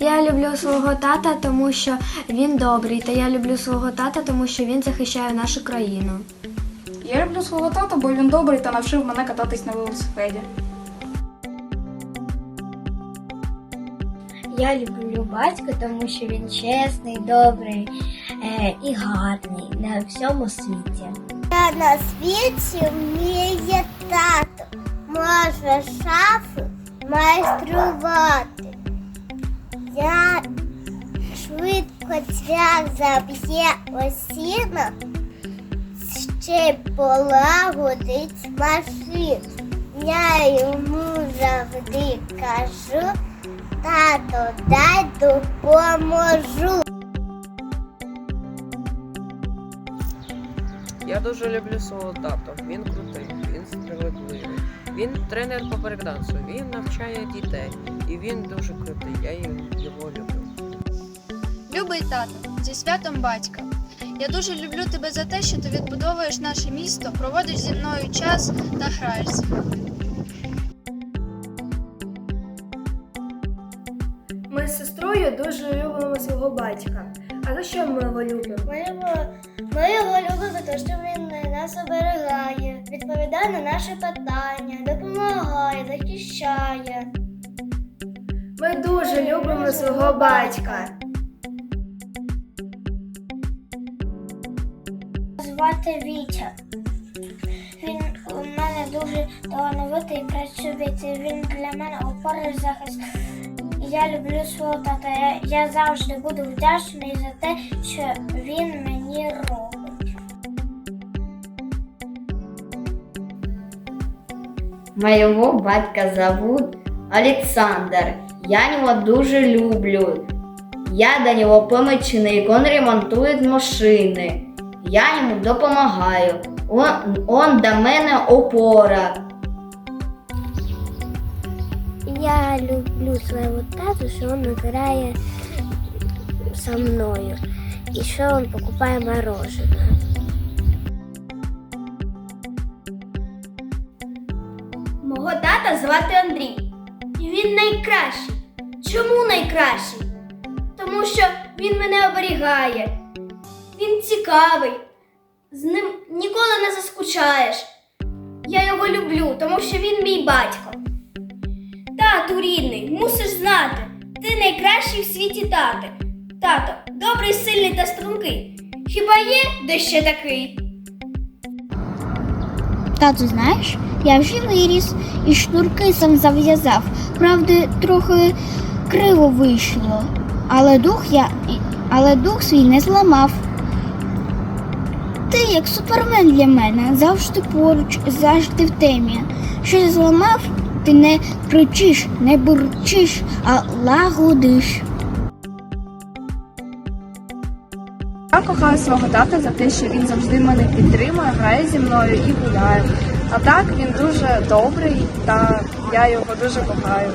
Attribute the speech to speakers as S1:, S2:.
S1: Я люблю свого тата, тому що він добрий. Та я люблю свого тата, тому що він захищає нашу країну.
S2: Я люблю свого тата, бо він добрий та навчив мене кататись на велосипеді.
S1: Я люблю батька, тому що він чесний, добрий е, і гарний на всьому світі.
S3: Я на світі вміє тато. Може шафи майструвати. Я швидко цвях заб'є осіна, ще полагодить машину. Я йому завжди кажу, тато, дай допоможу.
S4: Я дуже люблю свого тату. Він крутий, він справедливий. Він тренер по брейкдансу, він навчає дітей. І він дуже крутий. Я його люблю.
S5: Любий тато, зі святом батька. Я дуже люблю тебе за те, що ти відбудовуєш наше місто, проводиш зі мною час та граєш зі мною.
S1: Ми з сестрою дуже любимо свого батька. А за що ми його любимо?
S3: Ми його, ми його любимо за те, що він нас оберігає, відповідає на наші питання, допомагає, захищає.
S1: Ми дуже любимо свого батька.
S3: Звати Вітя. Він у мене дуже талановитий і працьовитий. Він для мене опора захист. Я люблю свого тата. Я, я завжди буду вдячний за те, що він мені робить.
S6: Моего батька зовут Олександр. Я його дуже люблю. Я до нього помічник, він ремонтує машини. Я йому допомагаю. Он, он до мене опора.
S3: Я люблю своего тату, что он играет со мною. И что он покупает мороженое.
S1: Мого тата звати Андрій. Він найкращий. Чому найкращий? Тому що він мене оберігає. Він цікавий. З ним ніколи не заскучаєш. Я його люблю, тому що він мій батько. Тату рідний, мусиш знати. Ти найкращий в світі тати. Тато, добрий, сильний та стрункий. Хіба є де ще такий?
S3: Тату, знаєш, я вже виріс і шнурки сам зав'язав. Правда, трохи криво вийшло. Але дух я. Але дух свій не зламав. Ти як супермен для мене, завжди поруч, завжди в темі. Що зламав, ти не кричиш, не бурчиш, а лагодиш.
S2: Я кохаю свого тата за те, що він завжди мене підтримує, грає зі мною і гуляє. А так він дуже добрий та я його дуже кохаю.